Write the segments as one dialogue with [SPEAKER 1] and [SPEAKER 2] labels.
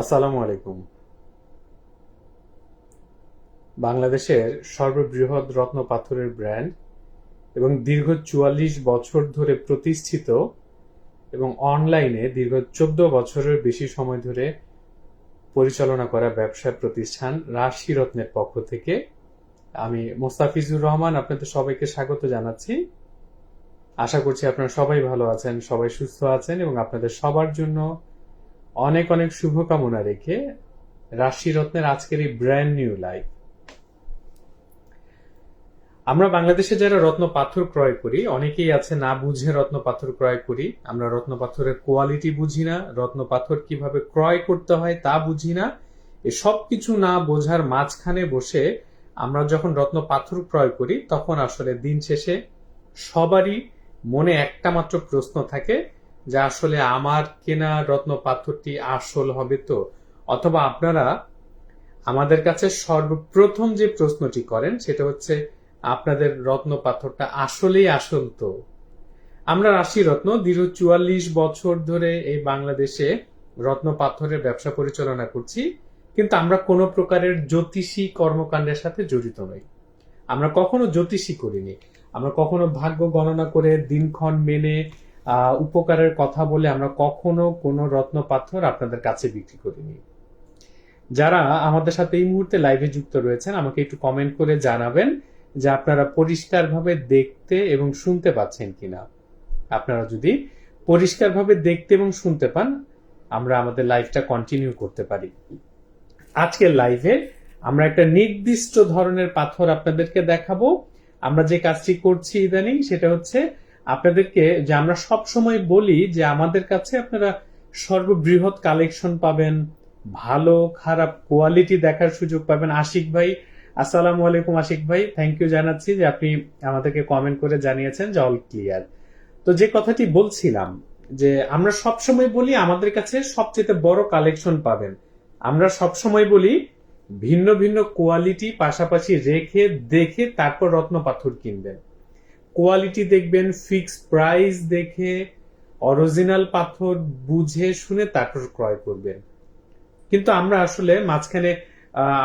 [SPEAKER 1] আসসালামু আলাইকুম। বাংলাদেশের সর্ববৃহৎ রত্ন পাথরের ব্র্যান্ড এবং দীর্ঘ চুয়াল্লিশ বছর ধরে প্রতিষ্ঠিত এবং অনলাইনে দীর্ঘ চোদ্দ বছরের বেশি সময় ধরে পরিচালনা করা ব্যবসা প্রতিষ্ঠান রাশি রত্নের পক্ষ থেকে আমি মোস্তাফিজুর রহমান আপনাদের সবাইকে স্বাগত জানাচ্ছি। আশা করছি আপনারা সবাই ভালো আছেন, সবাই সুস্থ আছেন এবং আপনাদের সবার জন্য অনেক অনেক শুভকামনা রেখে রাশি রত্নের আজকের এই ব্র্যান্ড নিউ লাইফ আমরা বাংলাদেশে যারা রত্ন পাথর ক্রয় করি, অনেকেই আছে না বুঝে রত্ন পাথর ক্রয় করি। আমরা রত্ন পাথরের কোয়ালিটি বুঝি না, রত্ন পাথর কীভাবে ক্রয় করতে হয় তা বুঝি না। এ সব কিছু না বোঝার মাঝখানে বসে আমরা যখন রত্ন পাথর ক্রয় করি, তখন আসলে দিন শেষে সবারই মনে একটা মাত্র প্রশ্ন থাকে যে আসলে আমার কেনা রত্ন পাথরটি আসল হবে তো? অথবা আপনারা আমাদের কাছে সর্বপ্রথম যে প্রশ্নটি করেন, সেটা হচ্ছে, আপনাদের রত্ন পাথরটা আসলেই আসল তো? আমরা রাশি রত্ন দীর্ঘ চুয়াল্লিশ বছর ধরে এই বাংলাদেশে রত্ন পাথরের ব্যবসা পরিচালনা করছি, কিন্তু আমরা কোনো প্রকারের জ্যোতিষী কর্মকাণ্ডের সাথে জড়িত নই। আমরা কখনো জ্যোতিষী করিনি। আমরা কখনো ভাগ্য গণনা করে দিনক্ষণ মেনে উপকারের কথা বলে আমরা কখনো কোনো রত্ন পাথর আপনাদের কাছে বিক্রি করিনি। যারা আমাদের সাথে এই মুহূর্তে লাইভে যুক্ত রয়েছেন, আমাকে একটু কমেন্ট করে জানাবেন যে আপনারা পরিষ্কারভাবে দেখতে এবং শুনতে পাচ্ছেন কিনা। আপনারা যদি পরিষ্কারভাবে দেখতে এবং শুনতে পান, আমরা আমাদের লাইভটা কন্টিনিউ করতে পারি। আজকের লাইভে আমরা একটা নির্দিষ্ট ধরনের পাথর আপনাদেরকে দেখাবো। আমরা যে কাজটি করছি ইদানিং, সেটা হচ্ছে আপনাদেরকে যে আমরা সব সময় বলি যে আমাদের কাছে আপনারা সর্ববৃহৎ কালেকশন পাবেন, ভালো, খারাপ কোয়ালিটি দেখার সুযোগ পাবেন। আশিক ভাই, আসসালামু আলাইকুম আশিক ভাই। থ্যাংক ইউ জানাচ্ছি যে আপনি আমাদেরকে কমেন্ট করে জানিয়েছেন যে অল ক্লিয়ার তো যে কথাটি বলছিলাম যে আমরা সব সময় বলি আমাদের কাছে সবচেয়ে বড় কালেকশন পাবেন। আমরা সব সময় বলি ভিন্ন ভিন্ন কোয়ালিটি পাশাপাশি রেখে, দেখে তারপর রত্ন পাথর কিনবেন। কোয়ালিটি দেখবেন ফিক্স প্রাইস দেখে অরিজিনাল পাথর বুঝে শুনে তারপর ক্রয় করবেন। কিন্তু আমরা আসলে মাঝখানে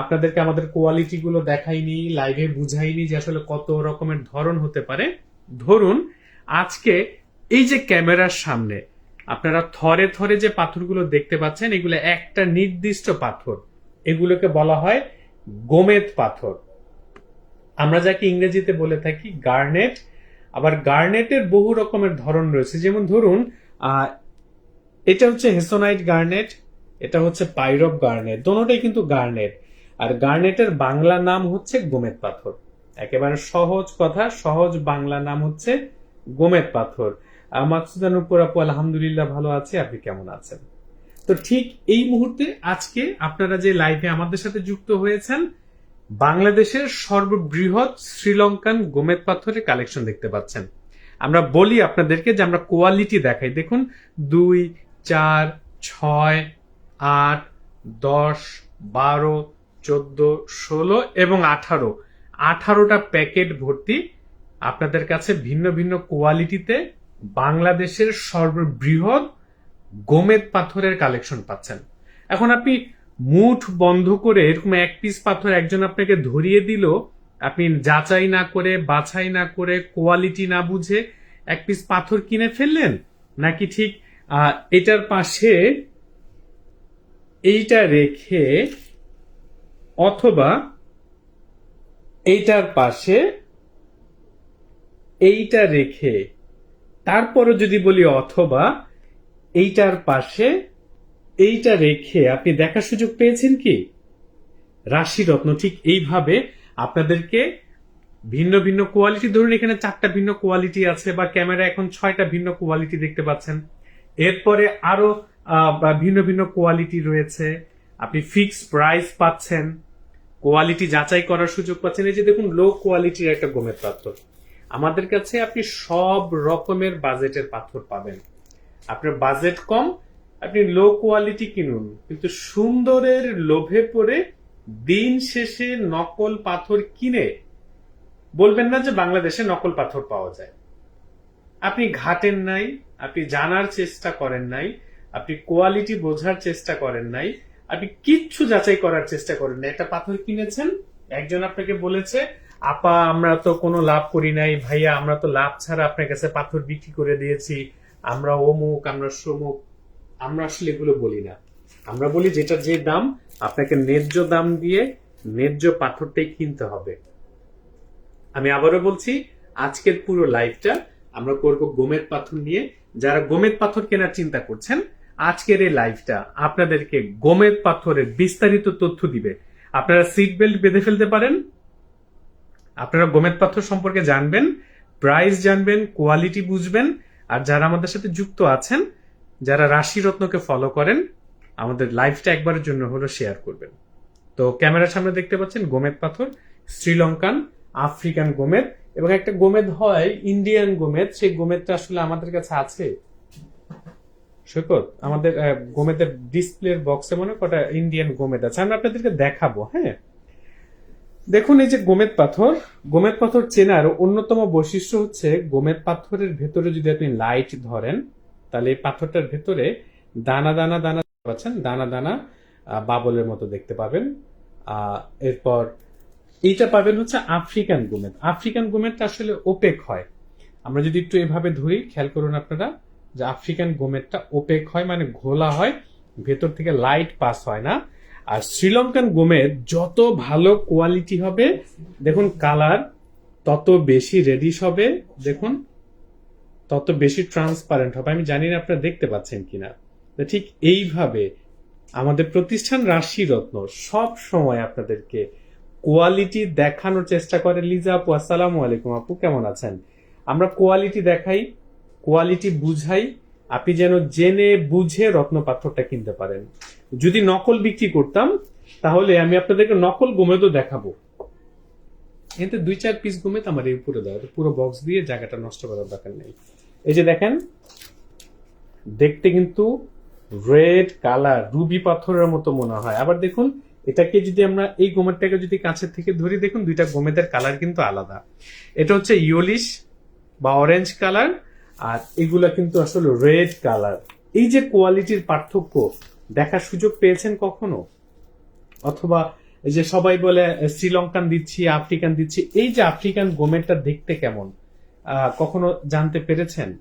[SPEAKER 1] আপনাদেরকে আমাদের কোয়ালিটি গুলো দেখাইনি লাইভে বুঝাইনি যে আসলে কত রকমের ধরন হতে পারে। ধরুন, আজকে এই যে ক্যামেরার সামনে, আপনারা থরে থরে যে পাথরগুলো দেখতে পাচ্ছেন, এগুলো একটা নির্দিষ্ট পাথর। এগুলোকে বলা হয় গোমেদ পাথর। আমরা যাকে ইংরেজিতে বলে থাকি গার্নেট আবার গার্নেটের বহু রকমের ধরন রয়েছে। যেমন ধরুন এটা হচ্ছে হেসোনাইট গার্নেট, এটা হচ্ছে পাইরব গার্নেট, দোনোটাই কিন্তু গার্নেট। আর গার্নেটের বাংলা নাম হচ্ছে গোমেদ পাথর। একেবারে সহজ কথা, সহজ বাংলা নাম হচ্ছে গোমেদ পাথর। মাকসুদানুপুর আপু, আলহামদুলিল্লাহ ভালো আছে, আপনি কেমন আছেন? তো ঠিক এই মুহূর্তে আজকে আপনারা যে লাইভে আমাদের সাথে যুক্ত হয়েছেন বাংলাদেশের সর্ববৃহৎ শ্রীলঙ্কান গোমেদ পাথরের কালেকশন দেখতে পাচ্ছেন। আমরা বলি আপনাদেরকে যে আমরা কোয়ালিটি দেখাই। দেখুন, দুই, চার, ছয়, আট, দশ, বারো, চোদ্দ, ষোলো এবং আঠারো। আঠারোটা প্যাকেট ভর্তি আপনাদের কাছে ভিন্ন ভিন্ন কোয়ালিটিতে বাংলাদেশের সর্ববৃহৎ গোমেদ পাথরের কালেকশন পাচ্ছেন। এখন আপনি মুঠ বন্ধ করে এরকম এক পিস পাথর একজন আপনাকে ধরিয়ে দিল, আপনি যাচাই না করে, বাছাই না করে কোয়ালিটি না বুঝে এক পিস পাথর কিনে ফেললেন? নাকি ঠিক এটার পাশে এইটা রেখে অথবা এইটার পাশে এইটা রেখে তারপরে যদি বলি অথবা, এইটার পাশে এইটা রেখে আপনি দেখার সুযোগ পেয়েছেন কি? রাশি রত্ন ঠিক এইভাবে আপনাদেরকে ভিন্ন ভিন্ন কোয়ালিটি, ধরুন এখানে চারটা ভিন্ন কোয়ালিটি আছে বা ক্যামেরা এখন ছয়টা ভিন্ন কোয়ালিটি দেখতে পাচ্ছেন। এরপরে আরও ভিন্ন ভিন্ন কোয়ালিটি রয়েছে। আপনি ফিক্স প্রাইস পাচ্ছেন। কোয়ালিটি যাচাই করার সুযোগ পাচ্ছেন। এই যে দেখুন লো কোয়ালিটির একটা গোমের পাথর আমাদের কাছে আপনি সব রকমের বাজেটের পাথর পাবেন। আপনার বাজেট কম আপনি লো কোয়ালিটি কিনুন, কিন্তু সুন্দরের লোভে পড়ে দিন শেষে নকল পাথর কিনে, বলবেন না যে বাংলাদেশে নকল পাথর পাওয়া যায়। আপনি ঘাটেন নাই, আপনি জানার চেষ্টা করেন নাই, আপনি কোয়ালিটি বোঝার চেষ্টা করেন নাই, আপনি কিচ্ছু যাচাই করার চেষ্টা করেন না একটা পাথর কিনেছেন, একজন আপনাকে বলেছে, আপা, আমরা তো কোনো লাভ করি নাই, ভাইয়া, আমরা তো লাভ ছাড়া আপনার কাছে পাথর বিক্রি করে দিয়েছি, আমরা অমুক, আমরা সমুক আমরা আসলে এগুলো বলি না। আমরা বলি যেটা যে দাম, আপনাকে ন্যায্য দাম দিয়ে ন্যায্য পাথরটাই কিনতে হবে। আমি আবারও বলছি, আজকের পুরো লাইফটা আমরা করব গোমেদ পাথর নিয়ে। যারা গোমেদ পাথর কেনার চিন্তা করছেন, আজকের এই লাইফটা আপনাদেরকে গোমেদ পাথরের বিস্তারিত তথ্য দিবে। আপনারা সিট বেল্ট বেঁধে ফেলতে পারেন। আপনারা গোমেদ পাথর সম্পর্কে জানবেন প্রাইস জানবেন কোয়ালিটি বুঝবেন। আর যারা আমাদের সাথে যুক্ত আছেন যারা রাশি রত্নকে ফলো করেন, আমাদের লাইফটা একবারের জন্য হলো শেয়ার করবেন। তো ক্যামেরার সামনে দেখতে পাচ্ছেন গোমেদ পাথর, শ্রীলঙ্কান, আফ্রিকান গোমেদ, এবং একটা গোমেদ হয়, ইন্ডিয়ান গোমেদ। সেই গোমেদটা আসলে আমাদের কাছে আছে। সৈকত, আমাদের গোমেদের ডিসপ্লের বক্সে মনে কটা ইন্ডিয়ান গোমেদ আছে। আমি আপনাদেরকে দেখাবো হ্যাঁ? দেখুন এই যে গোমেদ পাথর। গোমেদ পাথর চেনার অন্যতম বৈশিষ্ট্য হচ্ছে গোমেদ পাথরের ভেতরে যদি আপনি লাইট ধরেন তাহলে এই পাথরটার ভেতরে দানা দানা দানা পাচ্ছেন। দানা দানা বাবলের মতো দেখতে পাবেন। এরপর এইটা পাবেন হচ্ছে আফ্রিকান গোমেদ। আফ্রিকান গোমেদটা আসলে ওপেক হয়। আমরা যদি একটু এভাবে ধরি, খেয়াল করুন আপনারা, যে আফ্রিকান গোমেদটা ওপেক হয় মানে ঘোলা হয়, ভেতর থেকে লাইট পাস হয় না। আর শ্রীলঙ্কান গোমেদ যত ভালো কোয়ালিটি হবে, দেখুন কালার, তত বেশি রেডিশ হবে। দেখুন তত বেশি ট্রান্সপারেন্ট হবে। আমি জানি না আপনারা দেখতে পাচ্ছেন কিনা। ঠিক এইভাবে আমাদের প্রতিষ্ঠান রাশি রত্ন সব সময় আপনাদেরকে কোয়ালিটি দেখানোর চেষ্টা করে। লিজা আপু, আসসালামু আলাইকুম আপু, কেমন আছেন? আমরা কোয়ালিটি দেখাই কোয়ালিটি বুঝাই, আপনি যেন জেনে বুঝে রত্ন পাথরটা কিনতে পারেন। যদি নকল বিক্রি করতাম, তাহলে আমি আপনাদেরকে নকল গোমেদও দেখাবো। এতে দুই চার পিস গোমেদ আমার এই উপরে দেওয়া, পুরো বক্স দিয়ে জায়গাটা নষ্ট করার দরকার নেই। এই যে দেখেন, দেখতে কিন্তু রেড কালার রুবি পাথরের মতো মনে হয়। আবার দেখুন, এটাকে যদি আমরা, এই গোমেদটাকে যদি কাছের থেকে ধরি, দেখুন দুইটা গোমেদের কালার কিন্তু আলাদা। এটা হচ্ছে ইয়োলিশ বা অরেঞ্জ কালার আর এগুলা কিন্তু আসলে রেড কালার এই যে কোয়ালিটির পার্থক্য, দেখার সুযোগ পেয়েছেন কখনো? অথবা এই যে সবাই বলে শ্রীলঙ্কান দিচ্ছি, আফ্রিকান দিচ্ছি, এই যে আফ্রিকান গোমেরটা দেখতে কেমন? কখনো জানতে পেরেছেন?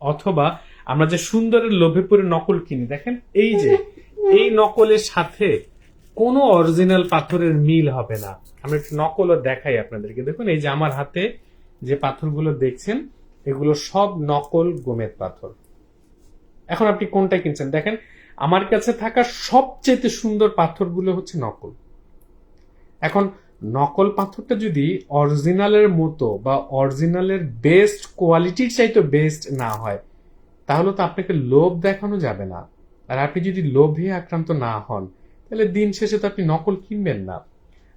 [SPEAKER 1] অথবা আমরা যে সুন্দরের লোভে পড়ে নকল কিনি, দেখেন, এই যে, এই নকলের সাথে কোনো অরিজিনাল পাথরের মিল হবে না। আমরা একটু নকলও দেখাই আপনাদেরকে। দেখুন, এই যে আমার হাতে যে পাথরগুলো দেখছেন, এগুলো সব নকল গোমেদ পাথর। এখন আপনি কোনটা কিনছেন? দেখেন, আমার কাছে থাকা সবচেয়ে সুন্দর পাথরগুলো হচ্ছে নকল। এখন নকল পাথরটা যদি অরিজিনালের মতো বা অরিজিনালের বেস্ট কোয়ালিটির চাইতে বেস্ট না হয়, তাহলে তো আপনাকে লোভ দেখানো যাবে না। আর আপনি যদি লোভে আক্রান্ত না হন, তাহলে দিন শেষে তো আপনি নকল কিনবেন না।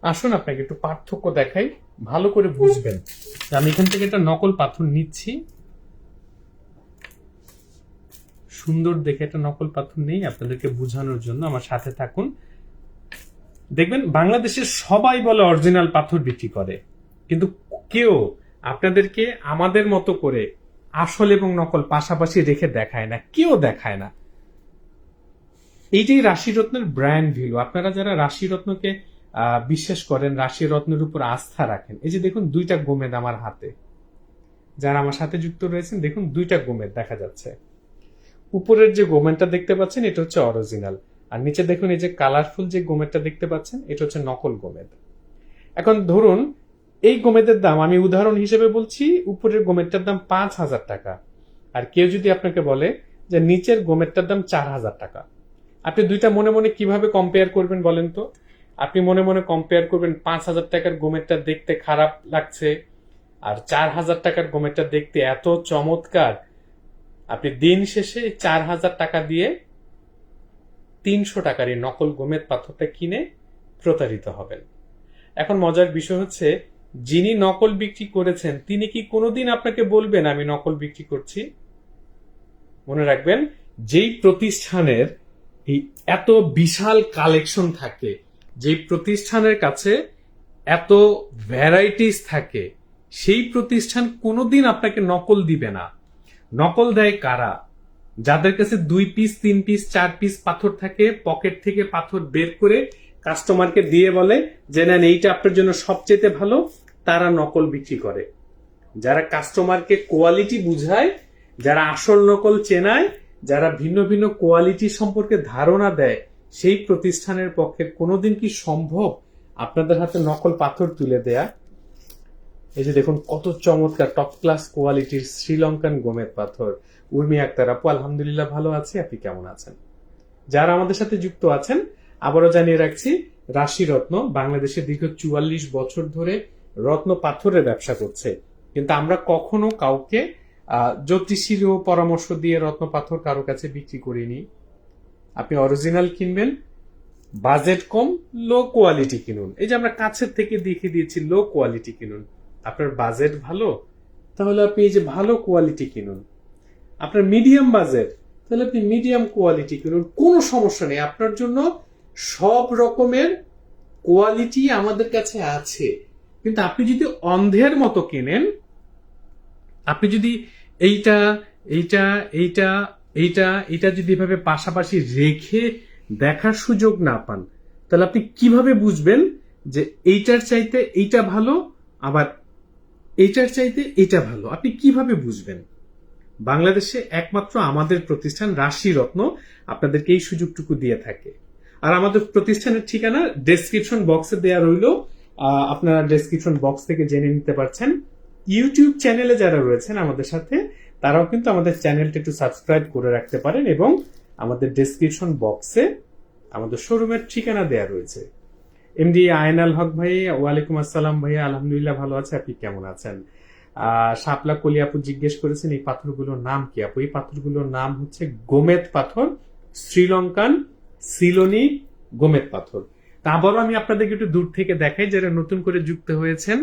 [SPEAKER 1] আসুন আপনাকে একটু পার্থক্য দেখাই, ভালো করে বুঝবেন। আমি এখান থেকে একটা নকল পাথর নিচ্ছি। সুন্দর দেখে একটা নকল পাথর নেই আপনাদেরকে বোঝানোর জন্য, আমার সাথে থাকুন। দেখবেন বাংলাদেশের সবাই বলে অরিজিনাল পাথর বিক্রি করে। কিন্তু কেউ আপনাদেরকে আমাদের মতো করে আসল এবং নকল পাশাপাশি রেখে দেখায় না কেউ দেখায় না। এইটাই রাশি রত্নের ব্র্যান্ড ভ্যালু আপনারা যারা রাশি রত্নকে আহ, বিশ্বাস করেন রাশি রত্নের উপর আস্থা রাখেন এই যে দেখুন দুইটা গোমেদ আমার হাতে। যারা আমার সাথে যুক্ত রয়েছেন দেখুন দুইটা গোমেদ দেখা যাচ্ছে। উপরের যে গোমেদটা দেখতে পাচ্ছেন এটা হচ্ছে অরিজিনাল আর নিচে দেখুন এই যে কালারফুল যে গোমেদটা দেখতে পাচ্ছেন, এটা হচ্ছে নকল গোমেদ এখন ধরুন, এই গোমেদের দাম, আমি উদাহরণ হিসেবে বলছি, উপরের গোমেদটার দাম পাঁচ হাজার টাকা। আর কেউ যদি আপনাকে বলে যে নিচের গোমেদটার দাম চার হাজার টাকা, আপনি দুইটা মনে মনে কীভাবে কম্পেয়ার করবেন বলেন তো? আপনি মনে মনে কম্পেয়ার করবেন, পাঁচ হাজার টাকার গোমেরটা দেখতে খারাপ লাগছে, আর চার হাজার টাকার গোমেরটা দেখতে এত চমৎকার। আপনি দিন শেষে চার হাজার টাকা দিয়ে তিনশো টাকার এই নকল গোমেদ পাথরটা কিনে প্রতারিত হবেন। এখন মজার বিষয় হচ্ছে, যিনি নকল বিক্রি করেছেন, তিনি কি কোনোদিন আপনাকে বলবেন, আমি নকল বিক্রি করছি মনে রাখবেন, যেই প্রতিষ্ঠানের এই এত বিশাল কালেকশন থাকে, যেই প্রতিষ্ঠানের কাছে এত ভ্যারাইটিস থাকে, সেই প্রতিষ্ঠান কোনোদিন আপনাকে নকল দিবে না। নকল দেয় কারা? যাদের কাছে দুই পিস তিন পিস চার পিস পাথর থাকে পকেট থেকে পাথর বের করে কাস্টমারকে দিয়ে বলে যে, নেন, এইটা আপনার জন্য সবচেয়ে ভালো। তারা নকল বিক্রি করে। যারা কাস্টমারকে কোয়ালিটি বুঝায়, যারা আসল নকল চেনায়, যারা ভিন্ন ভিন্ন কোয়ালিটি সম্পর্কে ধারণা দেয়, সেই প্রতিষ্ঠানের পক্ষে কোনোদিন কি সম্ভব আপনাদের হাতে নকল পাথর তুলে দেয়া? এই যে দেখুন, কত চমৎকার টপ ক্লাস কোয়ালিটির শ্রীলঙ্কান গোমেদ পাথর। উর্মি আক্তার আপু আলহামদুলিল্লাহ ভালো আছি। আপনি কেমন আছেন? যারা আমাদের সাথে যুক্ত আছেন আবারও জানিয়ে রাখছি রাশি রত্ন বাংলাদেশে দীর্ঘ চুয়াল্লিশ বছর ধরে রত্ন পাথরের ব্যবসা করছে। কিন্তু আমরা কখনো কাউকে আহ, জ্যোতিষীরও পরামর্শ দিয়ে রত্ন পাথর কারও কাছে বিক্রি করিনি। আপনি অরিজিনাল কিনবেন বাজেট কম লো কোয়ালিটি কিনুন। এই যে আমরা কাছের থেকে দেখিয়ে দিয়েছি লো কোয়ালিটি কিনুন। আপনার বাজেট ভালো তাহলে আপনি এই যে ভালো কোয়ালিটি কিনুন। আপনার মিডিয়াম বাজেট, তাহলে আপনি মিডিয়াম কোয়ালিটি কিনুন। কোনো সমস্যা নেই। আপনার জন্য সব রকমের কোয়ালিটি আমাদের কাছে আছে। কিন্তু আপনি যদি অন্ধের মতো কেনেন, আপনি যদি এইটা এইটা এইটা এইটা এটা যদি এভাবে পাশাপাশি রেখে দেখার সুযোগ না পান, তাহলে আপনি কীভাবে বুঝবেন যে এইটার চাইতে এইটা ভালো, আবার এইটার চাইতে এটা ভালো? আপনি কীভাবে বুঝবেন? বাংলাদেশে একমাত্র আমাদের প্রতিষ্ঠান রাশি রত্ন আপনাদেরকে এই সুযোগটুকু দিয়ে থাকে। আর আমাদের প্রতিষ্ঠানের ঠিকানা ডেসক্রিপশন বক্সে দেওয়া রইল। আপনারা ডেসক্রিপশন বক্স থেকে জেনে নিতে পারছেন। ইউটিউব চ্যানেলে যারা রয়েছেন আমাদের সাথে, তারাও কিন্তু আমাদের চ্যানেলটা একটু সাবস্ক্রাইব করে রাখতে পারেন এবং আমাদের ডেসক্রিপশন বক্সে আমাদের শোরুমের ঠিকানা দেয়া রয়েছে। এমডি আয়নাল হক ভাই ওয়ালাইকুম আসসালাম ভাইয়া, আলহামদুলিল্লাহ ভালো আছে, আপনি কেমন আছেন? শাপলা কলি আপু জিজ্ঞেস করেছেন, এই পাথরগুলোর নাম কি আপু? এই পাথরগুলোর নাম হচ্ছে গোমেদ পাথর, শ্রীলঙ্কান সিলোনি গোমেদ পাথর। তা আমি আপনাদেরকে একটু দূর থেকে দেখাই, যারা নতুন করে যুক্ত হয়েছেন,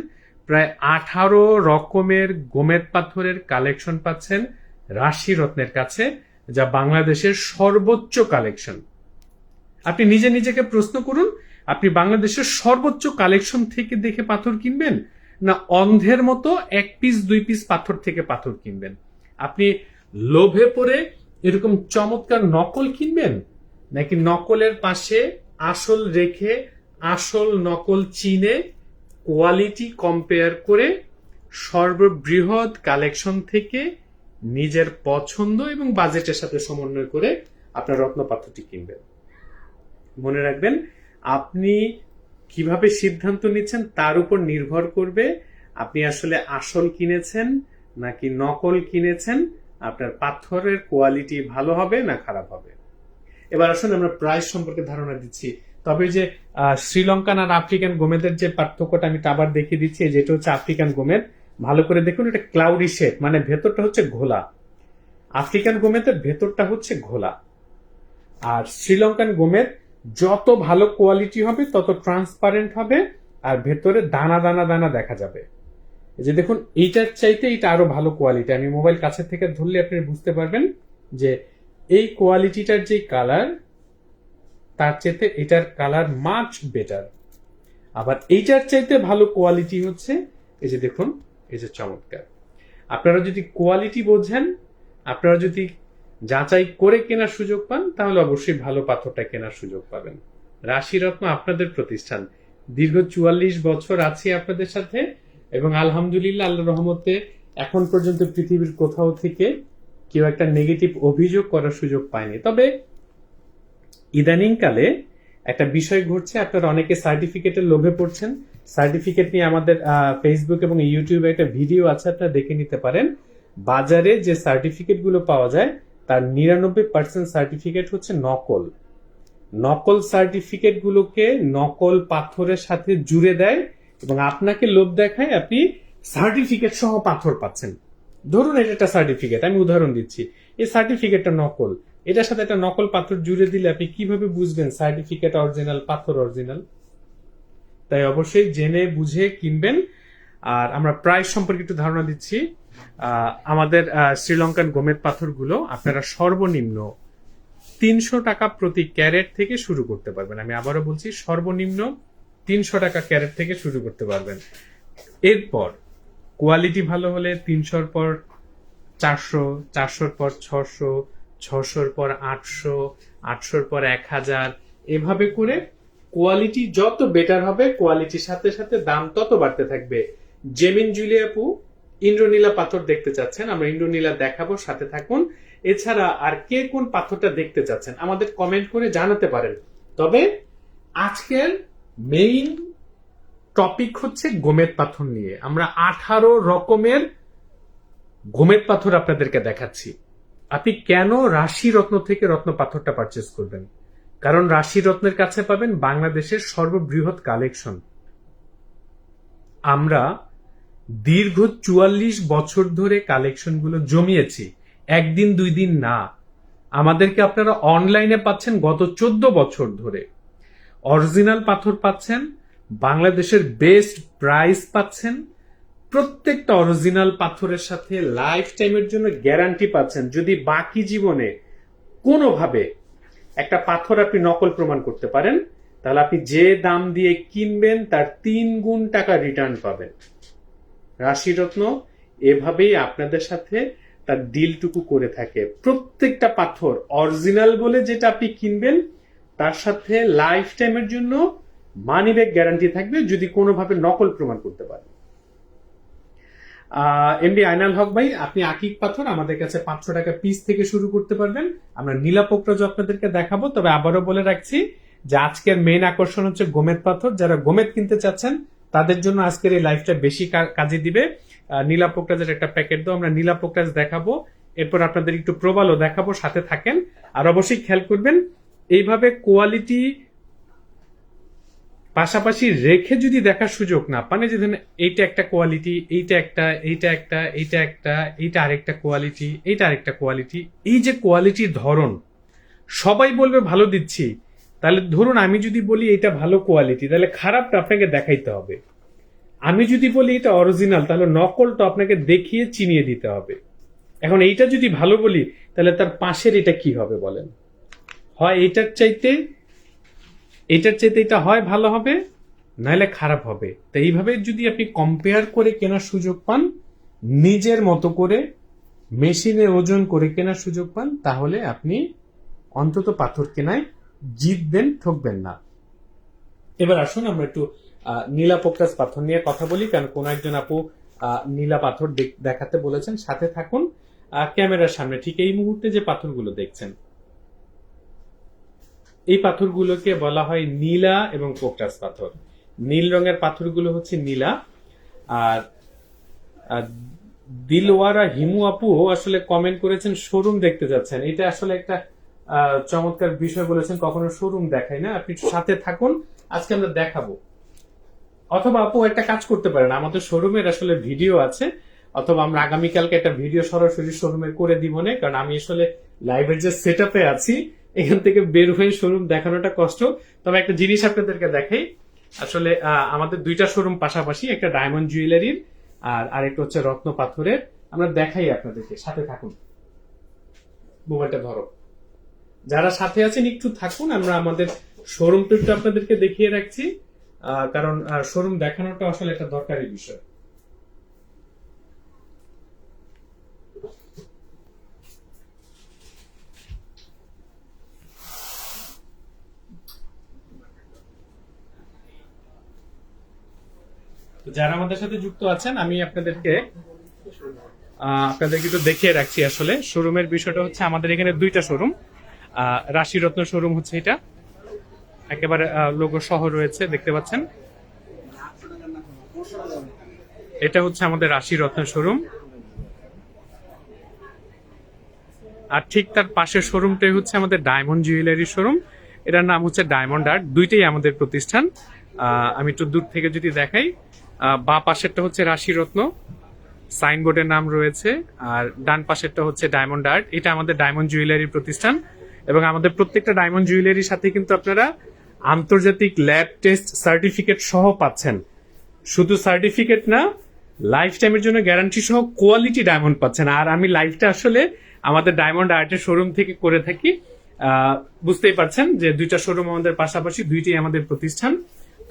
[SPEAKER 1] প্রায় আঠারো রকমের গোমেদ পাথরের কালেকশন পাচ্ছেন রাশি রত্নের কাছে, যা বাংলাদেশের সর্বোচ্চ কালেকশন। আপনি নিজে নিজেকে প্রশ্ন করুন, আপনি বাংলাদেশের সর্বোচ্চ কালেকশন থেকে দেখে পাথর কিনবেন? না, অন্ধের মতো এক পিস দুই পিস পাথর থেকে পাথর কিনবেন। আপনি লোভে পড়ে এরকম চমৎকার নকল কিনবেন? নাকি নকলের পাশে আসল রেখে আসল নকল চিনে কোয়ালিটি কম্পেয়ার করে সর্ববৃহৎ কালেকশন থেকে নিজের পছন্দ এবং বাজেটের সাথে সমন্বয় করে আপনার রত্ন পাথরটি কিনবেন। মনে রাখবেন, আপনি কীভাবে সিদ্ধান্ত নিচ্ছেন তার উপর নির্ভর করবে আপনি আসলে আসল কিনেছেন নাকি নকল কিনেছেন, আপনার পাথরের কোয়ালিটি ভালো হবে না খারাপ হবে? এবার আসলে আমরা প্রাইস সম্পর্কে ধারণা দিচ্ছি। তবে যে শ্রীলঙ্কান আর আফ্রিকান গোমেদের যে পার্থক্যটা আমি আবার দেখিয়ে দিচ্ছি যেটা হচ্ছে আফ্রিকান গোমেদ। ভালো করে দেখুন, এটা ক্লাউডি শেপ মানে ভেতরটা হচ্ছে ঘোলা। আফ্রিকান গোমেদের ভেতরটা হচ্ছে ঘোলা। আর শ্রীলঙ্কান গোমেদ যত ভালো কোয়ালিটি হবে, তত ট্রান্সপারেন্ট হবে, আর ভেতরে দানা দানা দানা দেখা যাবে। যে দেখুন, এইটার চাইতে এটা আরও ভালো কোয়ালিটি আমি মোবাইল কাছের থেকে ধরলে আপনি বুঝতে পারবেন যে এই কোয়ালিটিটার যে কালার তার চাইতে এটার কালার মাচ বেটার আবার এইটার চাইতে ভালো কোয়ালিটি হচ্ছে, এই যে দেখুন, এই যে চমৎকার। আপনারা যদি কোয়ালিটি বোঝেন, আপনারা যদি যাচাই করে কেনার সুযোগ পান, তাহলে অবশ্যই ভালো পাথরটা কেনার সুযোগ পাবেন। রাশিরত্ন আপনাদের প্রতিষ্ঠান। দীর্ঘ চুয়াল্লিশ বছর আছি আপনাদের সাথে, এবং আলহামদুলিল্লাহ আল্লাহ রহমতে এখন পর্যন্ত পৃথিবীর কোথাও থেকে কেউ একটা নেগেটিভ অভিযোগ করার সুযোগ পায়নি। তবে ইদানিংকালে একটা বিষয় ঘটছে, আপনারা অনেকে সার্টিফিকেটের লোভে পড়ছেন। সার্টিফিকেট নিয়ে আমাদের ফেসবুক এবং ইউটিউবে একটা ভিডিও আছে, আপনারা দেখে নিতে পারেন। বাজারে যে সার্টিফিকেটগুলো পাওয়া যায় তার নিরানব্বই পার্সেন্ট সার্টিফিকেট হচ্ছে নকল। নকল সার্টিফিকেট গুলোকে নকল পাথরের সাথে জুড়ে দেয় এবং আপনাকে লোভ দেখায় আপনি সার্টিফিকেট সহ পাথর পাচ্ছেন। ধরুন এটা একটা সার্টিফিকেট আমি উদাহরণ দিচ্ছি। এই সার্টিফিকেটটা নকল। এটার সাথে একটা নকল পাথর জুড়ে দিলে আপনি কীভাবে বুঝবেন সার্টিফিকেট অরিজিনাল পাথর অরিজিনাল তাই অবশ্যই জেনে, বুঝে কিনবেন। আর আমরা প্রাইস সম্পর্কে একটু ধারণা দিচ্ছি। আমাদের শ্রীলঙ্কান গোমেদ পাথরগুলো আপনারা সর্বনিম্ন তিনশো টাকা প্রতি ক্যারেট থেকে শুরু করতে পারবেন। আমি আবারও বলছি, সর্বনিম্ন তিনশো টাকা ক্যারেট থেকে শুরু করতে পারবেন। এরপর কোয়ালিটি ভালো হলে তিনশোর পর চারশো, চারশোর পর ছশো, ছশোর পর আটশো, আটশোর পর এক হাজার, এভাবে করে কোয়ালিটি যত বেটার হবে কোয়ালিটির সাথে সাথে দাম তত বাড়তে থাকবে। জেমিন জুলিয়াপু ইন্দ্রনীলা পাথর দেখতে চাচ্ছেন, আমরা ইন্দ্রনীলা দেখাবো, সাথে থাকুন। এছাড়া আর কে কোন পাথরটা দেখতে চাচ্ছেন, আমাদের কমেন্ট করে জানাতে পারেন। তবে আজকের মেইন টপিক হচ্ছে গোমেদ পাথর নিয়ে। আমরা আঠারো রকমের গোমেদ পাথর আপনাদেরকে দেখাচ্ছি। আপনি কেন রাশি রত্ন থেকে রত্ন পাথরটা পারচেস করবেন? কারণ রাশি রত্নের কাছে পাবেন বাংলাদেশের সর্ববৃহৎ কালেকশন আমরা দীর্ঘ চুয়াল্লিশ বছর ধরে কালেকশনগুলো জমিয়েছি। একদিন, দুই দিন না। আমাদেরকে আপনারা অনলাইনে পাচ্ছেন গত চোদ্দ বছর ধরে। অরিজিনাল পাথর পাচ্ছেন, বাংলাদেশের বেস্ট প্রাইস পাচ্ছেন, প্রত্যেকটা অরিজিনাল পাথরের সাথে লাইফ টাইমের জন্য গ্যারান্টি পাচ্ছেন। যদি বাকি জীবনে কোনোভাবে একটা পাথর আপনি নকল প্রমাণ করতে পারেন, তাহলে আপনি যে দাম দিয়ে কিনবেন, তার তিন গুণ টাকা রিটার্ন পাবেন। রাশিরত্ন এভাবেই আপনাদের সাথে তার ডিলটুকু করে থাকে। প্রত্যেকটা পাথর অরিজিনাল বলে যেটা আপনি কিনবেন, তার সাথে লাইফ টাইমের জন্য মানি ব্যাগ গ্যারান্টি থাকবে যদি কোনোভাবে নকল প্রমাণ করতে পারেন। এমডি আইনাল হক ভাই, আপনি আকিক পাথর, আমাদের কাছে পাঁচশো টাকা পিস থেকে শুরু করতে পারবেন। আমরা নীলা পোকরাজ আপনাদেরকে দেখাবো, তবে আবারও বলে রাখছি যে আজকের মেইন আকর্ষণ হচ্ছে গোমেদ পাথর। যারা গোমেদ কিনতে চাচ্ছেন তাদের জন্য আজকের এই লাইফটা বেশি কাজে দিবে। নীলা পোকরাজের একটা প্যাকেট দাও, আমরা নীলা পোকরাজ দেখাবো। এরপর আপনাদের একটু প্রবালও দেখাবো, সাথে থাকেন। আর অবশ্যই খেয়াল করবেন, এইভাবে কোয়ালিটি পাশাপাশি রেখে যদি দেখার সুযোগ না এই যে ধরেন এইটা একটা কোয়ালিটি এইটা একটা এইটা একটা এইটা একটা, এইটা আরেকটা কোয়ালিটি এইটা আরেকটা কোয়ালিটি এই যে কোয়ালিটির ধরন, সবাই বলবে ভালো দিচ্ছি। তাহলে ধরুন আমি যদি বলি এটা ভালো কোয়ালিটি তাহলে খারাপটা আপনাকে দেখাইতে হবে। আমি যদি বলি এটা অরিজিনাল তাহলে নকলটা আপনাকে দেখিয়ে চিনিয়ে দিতে হবে। এখন এইটা যদি ভালো বলি, তাহলে তার পাশের এটা কি হবে বলেন? হয় এটার চাইতে এটার চাইতে এটা হয় ভালো হবে, নাহলে খারাপ হবে। তো এইভাবে যদি আপনি কম্পেয়ার করে কেনার সুযোগ পান, নিজের মতো করে মেশিনে ওজন করে কেনার সুযোগ পান, তাহলে আপনি অন্তত পাথর কেনায় জিতবেন, ঠকবেন না। এবার আসুন, আমরা একটু নীলা পোকরাজ পাথর নিয়ে কথা বলি কারণ কোন একজন আপু নীলা পাথর দেখ- দেখাতে বলেছেন। সাথে থাকুন ক্যামেরার সামনে ঠিক এই মুহূর্তে যে পাথরগুলো দেখছেন। এই পাথরগুলোকে বলা হয় নীলা এবং পোকরাজ পাথর। নীল রঙের পাথরগুলো হচ্ছে নীলা, আর দিলওয়ারা হিমু আপু আসলে কমেন্ট করেছেন, শোরুম দেখতে যাচ্ছেন। এটা আসলে একটা চমৎকার বিষয় বলেছেন, কখনো শোরুম দেখাই না। আপনি সাথে থাকুন, আজকে আমরা দেখাবো। অথবা আপু একটা কাজ করতে পারেন, আমাদের শোরুমের আসলে ভিডিও আছে, অথবা আমরা আগামীকালকে একটা ভিডিও সরাসরি শোরুমের করে দিব না, কারণ আমি আসলে লাইভের যে সেট আছি, এখান থেকে বের হয়ে শোরুম দেখানোটা কষ্ট। তবে একটা জিনিস আপনাদেরকে দেখাই, আসলে আমাদের দুইটা শোরুম পাশাপাশি, একটা ডায়মন্ড জুয়েলারির আর আরেকটা হচ্ছে রত্ন পাথরের। আমরা দেখাই আপনাদেরকে, সাথে থাকুন। মোবাইলটা ধরো। যারা সাথে আছেন, একটু থাকুন, আমরা আমাদের শোরুম টুরটা আপনাদেরকে দেখিয়ে রাখছি। কারণ শোরুম দেখানোটা আসলে একটা দরকারি বিষয়। যারা আমাদের সাথে যুক্ত আছেন, আমি আপনাদেরকে আপনাদেরকে একটু দেখিয়ে রাখছি আসলে। শোরুমের বিষয়টা হচ্ছে, আমাদের এখানে দুইটা শোরুম রাশিরত্ন শোরুম হচ্ছে এটা। একেবারে লোগো সহ রয়েছে, দেখতে পাচ্ছেন। এটা হচ্ছে আমাদের রাশিরত্ন শোরুম আর ঠিক তার পাশের শোরুমটাই হচ্ছে আমাদের ডায়মন্ড জুয়েলারি শোরুম এটার নাম হচ্ছে ডায়মন্ড আর্ট দুইটাই আমাদের প্রতিষ্ঠান। আমি একটু দূর থেকে যদি দেখাই বাঁ পাশেরটা হচ্ছে রাশিরত্ন সাইনবোর্ডের নাম রয়েছে। আর ডান পাশেরটা হচ্ছে ডায়মন্ড আর্ট এটা আমাদের ডায়মন্ড জুয়েলারি প্রতিষ্ঠান। এবং আমাদের প্রত্যেকটা ডায়মন্ড জুয়েলারির সাথে কিন্তু আপনারা আন্তর্জাতিক ল্যাব টেস্ট সার্টিফিকেট সহ পাচ্ছেন। শুধু সার্টিফিকেট না লাইফ টাইমের জন্য গ্যারান্টি সহ কোয়ালিটি ডায়মন্ড পাচ্ছেন। আর আমি লাইফটা আসলে আমাদের ডায়মন্ড আর্টের শোরুম থেকে করে থাকি। বুঝতেই পারছেন যে দুইটা শোরুম আমাদের পাশাপাশি দুইটি আমাদের প্রতিষ্ঠান।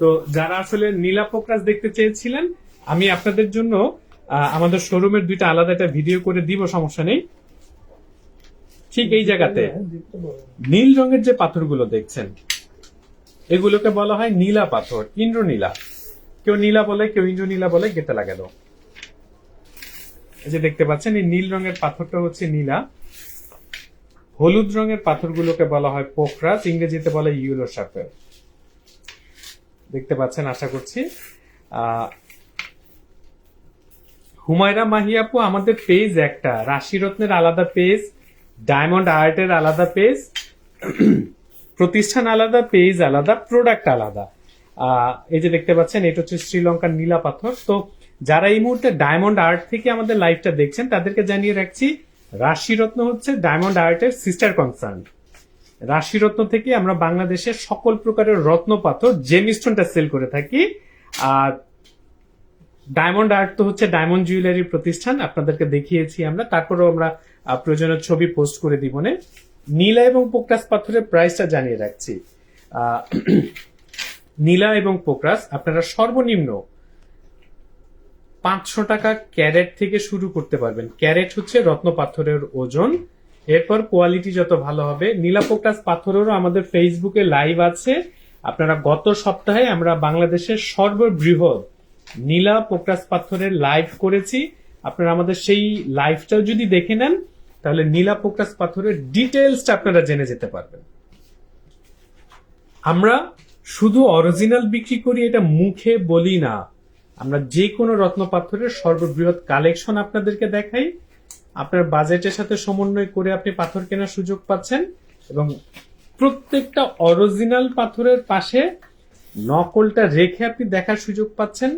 [SPEAKER 1] তো যারা আসলে নীলা পোকরাজ দেখতে চেয়েছিলেন, আমি আপনাদের জন্য আমাদের শোরুমের দুইটা আলাদা একটা ভিডিও করে দিব, সমস্যা নেই। ঠিক এই জায়গাতে। নীল রঙের যে পাথরগুলো দেখছেন, এগুলোকে বলা হয় নীলা পাথর, ইন্দ্রনীলা। কেউ নীলা বলে, কেউ ইন্দ্রনীলা বলে গেতে লাগালো যে দেখতে পাচ্ছেন, এই নীল রঙের পাথরটা হচ্ছে নীলা। হলুদ রঙের পাথরগুলোকে বলা হয় পোখরাজ, ইংরেজিতে বলে ইউলো সাফের দেখতে পাচ্ছেন, আশা করছি হুমায়রা মাহিয়াপু, আমাদের পেজ একটা রাশি রত্নের আলাদা পেজ ডায়মন্ড আর্টের আলাদা পেজ প্রতিষ্ঠান আলাদা পেজ আলাদা প্রোডাক্ট আলাদা। এই যে দেখতে পাচ্ছেন, এটা হচ্ছে শ্রীলঙ্কার নীলা পাথর। তো যারা এই মুহূর্তে ডায়মন্ড আর্ট থেকে আমাদের লাইভটা দেখছেন, তাদেরকে জানিয়ে রাখছি, রাশিরত্ন হচ্ছে ডায়মন্ড আর্টের সিস্টার কনসার্ন রাশিরত্ন থেকে আমরা বাংলাদেশের সকল প্রকারের রত্ন পাথর জেমিস্টোনটা সেল করে থাকি। আর ডায়মন্ড আর্ট তো হচ্ছে ডায়মন্ড জুয়েলারি প্রতিষ্ঠান, আপনাদেরকে দেখিয়েছি আমরা। তারপরেও আমরা আহ, প্রয়োজনীয় ছবি পোস্ট করে দিব নে। নীলা এবং পোকরাস পাথরের প্রাইসটা জানিয়ে রাখছি। নীলা এবং পোকরাস আপনারা সর্বনিম্ন পাঁচশো টাকা ক্যারেট থেকে শুরু করতে পারবেন। ক্যারেট হচ্ছে রত্ন পাথরের ওজন। এরপর কোয়ালিটি যত ভালো হবে নীলা পোকরাস পাথরেরও আমাদের ফেসবুকে লাইভ আছে। আপনারা গত সপ্তাহে আমরা বাংলাদেশের সর্ববৃহৎ নীলা পোকরাস পাথরের লাইভ করেছি। আপনারা আমাদের সেই লাইভটাও যদি দেখে নেন তাহলে নীলা পোকরাস পাথরের ডিটেলসটা আপনারা জেনে যেতে পারবেন। আমরা শুধু অরিজিনাল বিক্রি করি এটা মুখে বলি না। আমরা যে কোনো রত্ন পাথরের সর্ববৃহৎ কালেকশন আপনাদেরকে দেখাই। আপনার বাজেটের সাথে সমন্বয় করে আপনি পাথর কেনার সুযোগ পাচ্ছেন এবং প্রত্যেকটা অরিজিনাল পাথরের পাশে নকলটা রেখে আপনি দেখার সুযোগ পাচ্ছেন।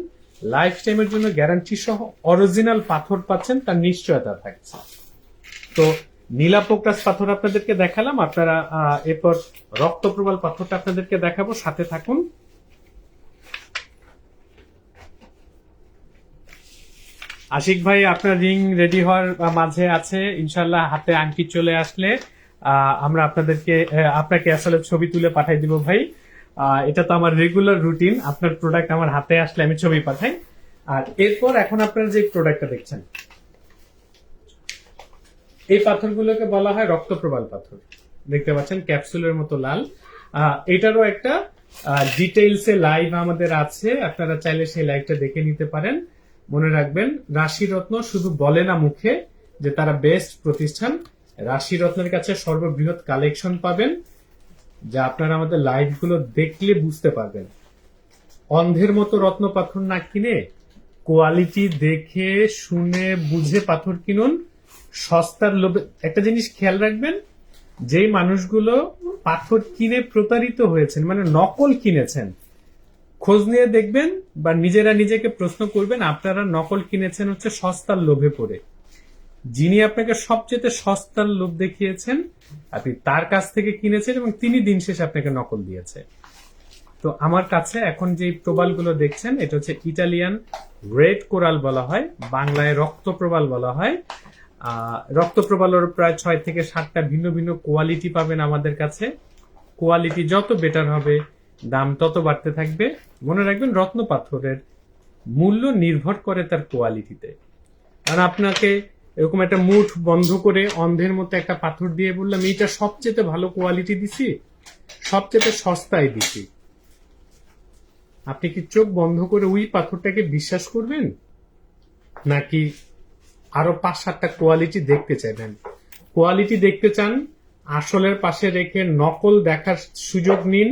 [SPEAKER 1] লাইফ টাইমের জন্য গ্যারান্টি সহ অরিজিনাল পাথর পাচ্ছেন, তার নিশ্চয়তা থাকছে। তো নীলা পোকরাস পাথর আপনাদেরকে দেখালাম। আপনারা এরপর রক্তপ্রবাল পাথরটা আপনাদেরকে দেখাবো। সাথে থাকুন। আশিক ভাই, আপনার রিং রেডি হওয়ার মাঝে আছে। ইনশাল্লাহ হাতে আংটি চলে আসলে আমরা আপনাদেরকে আপনাকে আসলে ছবি তুলে পাঠাই দিব ভাই। এটা তো আমার রেগুলার রুটিন আপনার প্রোডাক্ট আমার হাতে আসলে আমি ছবি পাঠাই। আর এরপর এখন আপনারা যে প্রোডাক্টটা দেখছেন এই পাথরগুলোকে বলা হয় রক্তপ্রবাল পাথর। দেখতে পাচ্ছেন, ক্যাপসুলের মতো লাল। এটারও একটা ডিটেইলসে লাইভ আমাদের আছে। আপনারা চাইলে সেই লাইভটা দেখে নিতে পারেন। মনে রাখবেন, রাশিরত্ন শুধু বলে না মুখে যে তারা বেস্ট প্রতিষ্ঠান। রাশিরত্নের কাছে সর্ববৃহৎ কালেকশন পাবেন, যা আপনারা আমাদের লাইভগুলো দেখলে বুঝতে পারবেন। অন্ধের মতো রত্ন পাথর না কিনে কোয়ালিটি দেখে, শুনে, বুঝে পাথর কিনুন। সস্তার লোভে একটা জিনিস খেয়াল রাখবেন, যেই মানুষগুলো পাথর কিনে প্রতারিত হয়েছেন মানে নকল কিনেছেন, খোঁজ নিয়ে দেখবেন বা নিজেরা নিজেকে প্রশ্ন করবেন, আপনারা নকল কিনেছেন হচ্ছে সস্তার লোভে পড়ে। যিনি আপনাকে সবচেয়ে সস্তার লোভ দেখিয়েছেন, আপনি তার কাছ থেকে কিনেছেন এবং তিনি দিন শেষে আপনাকে নকল দিয়েছে তো আমার কাছে এখন যে প্রবালগুলো দেখছেন, এটা হচ্ছে ইটালিয়ান রেড কোরাল বলা হয়, বাংলায় রক্ত প্রবাল বলা হয়। রক্ত প্রবালের প্রায় ছয় থেকে সাতটা ভিন্ন ভিন্ন কোয়ালিটি পাবেন আমাদের কাছে। কোয়ালিটি যত বেটার হবে, দাম তত বাড়তে থাকবে। মনে রাখবেন, রত্ন পাথরের মূল্য নির্ভর করে তার কোয়ালিটিতে কারণ আপনাকে এরকম একটা মুঠ বন্ধ করে অন্ধের মতো একটা পাথর দিয়ে বললাম, এইটা সবচেয়ে ভালো কোয়ালিটি দিছি, সবচেয়ে সস্তায় দিছি। আপনি কি চোখ বন্ধ করে ওই পাথরটাকে বিশ্বাস করবেন? নাকি আরও পাঁচ সাতটা কোয়ালিটি দেখতে চাইবেন কোয়ালিটি দেখতে চান, আসলের পাশে রেখে নকল দেখার সুযোগ নিন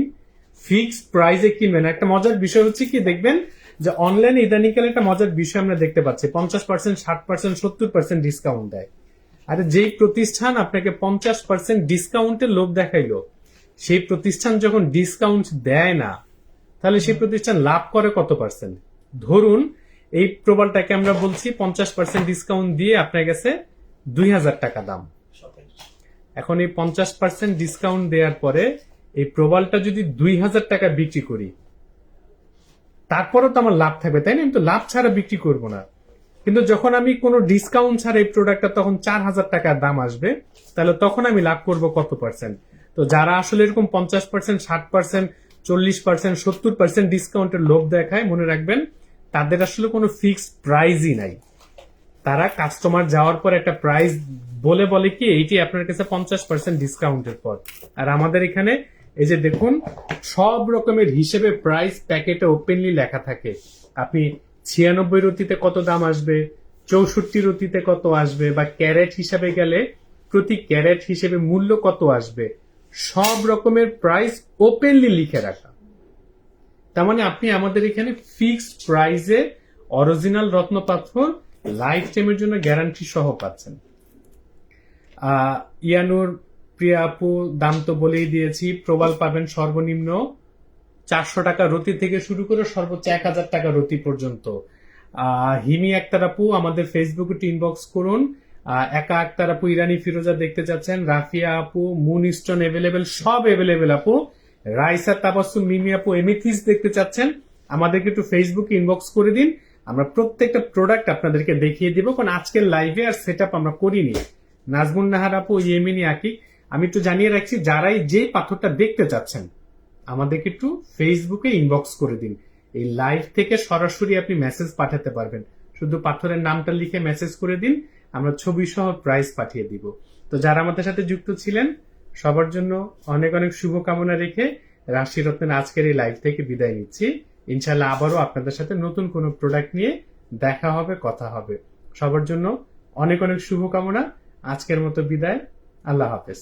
[SPEAKER 1] ফিক্স প্রাইসে কিনবেন। একটা মজার বিষয় হচ্ছে কি, দেখবেন যে অনলাইনে ইদানিকাল একটা মজার বিষয় আমরা দেখতে পাচ্ছি, পঞ্চাশ পার্সেন্ট ষাট পার্সেন্ট সত্তর পার্সেন্ট ডিসকাউন্ট দেয়। আর যেই প্রতিষ্ঠান আপনাকে পঞ্চাশ পার্সেন্ট ডিসকাউন্টের লোভ দেখাইলো, সেই প্রতিষ্ঠান যখন ডিসকাউন্ট দেয় না, তাহলে সেই প্রতিষ্ঠান লাভ করে কত পার্সেন্ট ধরুন এই প্রবালটাকে আমরা বলছি পঞ্চাশ পার্সেন্ট ডিসকাউন্ট দিয়ে আপনার কাছে দুই হাজার টাকা দাম। এখন এই পঞ্চাশ পার্সেন্ট ডিসকাউন্ট দেওয়ার পরে এই প্রবালটা যদি দুই হাজার টাকা বিক্রি করি, তারপরেও তো আমার লাভ থাকবে, তাই না? আমি তো লাভ ছাড়া বিক্রি করব না। কিন্তু যখন আমি কোনো ডিসকাউন্ট ছাড়া এই প্রোডাক্টটা তখন চার হাজার টাকার দাম আসবে, তাহলে তখন আমি লাভ করব কত পার্সেন্ট তো যারা আসলে এরকম পঞ্চাশ পার্সেন্ট ষাট পার্সেন্ট চল্লিশ পার্সেন্ট সত্তর পার্সেন্ট ডিসকাউন্টের লোভ দেখায়, মনে রাখবেন তাদের আসলে কোনো ফিক্সড প্রাইজই নাই। তারা কাস্টমার যাওয়ার পর একটা প্রাইস বলে বলে কি, এইটি আপনার কাছে পঞ্চাশ পার্সেন্ট ডিসকাউন্টের পর। আর আমাদের এখানে এই যে দেখুন, সব রকমের হিসেবে প্রাইস প্যাকেটে ওপেনলি লেখা থাকে। আপনি ছিয়ানব্বই রতিতে কত দাম আসবে, চৌষট্টি রতিতে কত আসবে, বা ক্যারেট হিসাবে গেলে প্রতি ক্যারেট হিসেবে মূল্য কত আসবে, সব রকমের প্রাইস ওপেনলি লিখে রাখা। তার মানে আপনি আমাদের এখানে ফিক্সড প্রাইসে অরিজিনাল রত্ন পাথর লাইফ টাইমের জন্য গ্যারান্টি সহ পাচ্ছেন। ইয়ানুর প্রিয়া আপু দাম তো বলেই দিয়েছি, প্রবাল পাবেন সর্বনিম্ন চারশো টাকা রতি থেকে শুরু করে সর্বোচ্চ এক হাজার টাকা রতি পর্যন্ত। হিমি আক্তার আপু আমাদের ফেসবুকে ইনবক্স করুন। একা আক্তার আপু ইরানি ফিরোজা দেখতে চাচ্ছেন, রাফিয়া আপু, মুন স্টোন এভেলেবেল সব এভেলেবেল আপু। রাইসা তাবাসুম, মিমি আপু, এমিথিস দেখতে চাচ্ছেন, আমাদেরকে একটু ফেসবুকে ইনবক্স করে দিন। আমরা প্রত্যেকটা প্রোডাক্ট আপনাদেরকে দেখিয়ে দিব। কারণ আজকের লাইভে আর সেট আমরা করিনি। নাজমুন নাহার আপু, ইয়েমিনি আকি আমি একটু জানিয়ে রাখছি, যারাই যে পাথরটা দেখতে চাচ্ছেন, আমাদেরকে একটু ফেসবুকে ইনবক্স করে দিন। এই লাইভ থেকে সরাসরি আপনি মেসেজ পাঠাতে পারবেন। শুধু পাথরের নামটা লিখে মেসেজ করে দিন, আমরা ছবি সহ প্রাইস পাঠিয়ে দিব। তো যারা আমাদের সাথে যুক্ত ছিলেন সবার জন্য অনেক অনেক শুভকামনা রেখে রাশি রত্নের আজকের এই লাইভ থেকে বিদায় নিচ্ছি। ইনশাল্লাহ আবারও আপনাদের সাথে নতুন কোনো প্রোডাক্ট নিয়ে দেখা হবে, কথা হবে। সবার জন্য অনেক অনেক শুভকামনা। আজকের মতো বিদায়। আল্লাহ হাফেজ।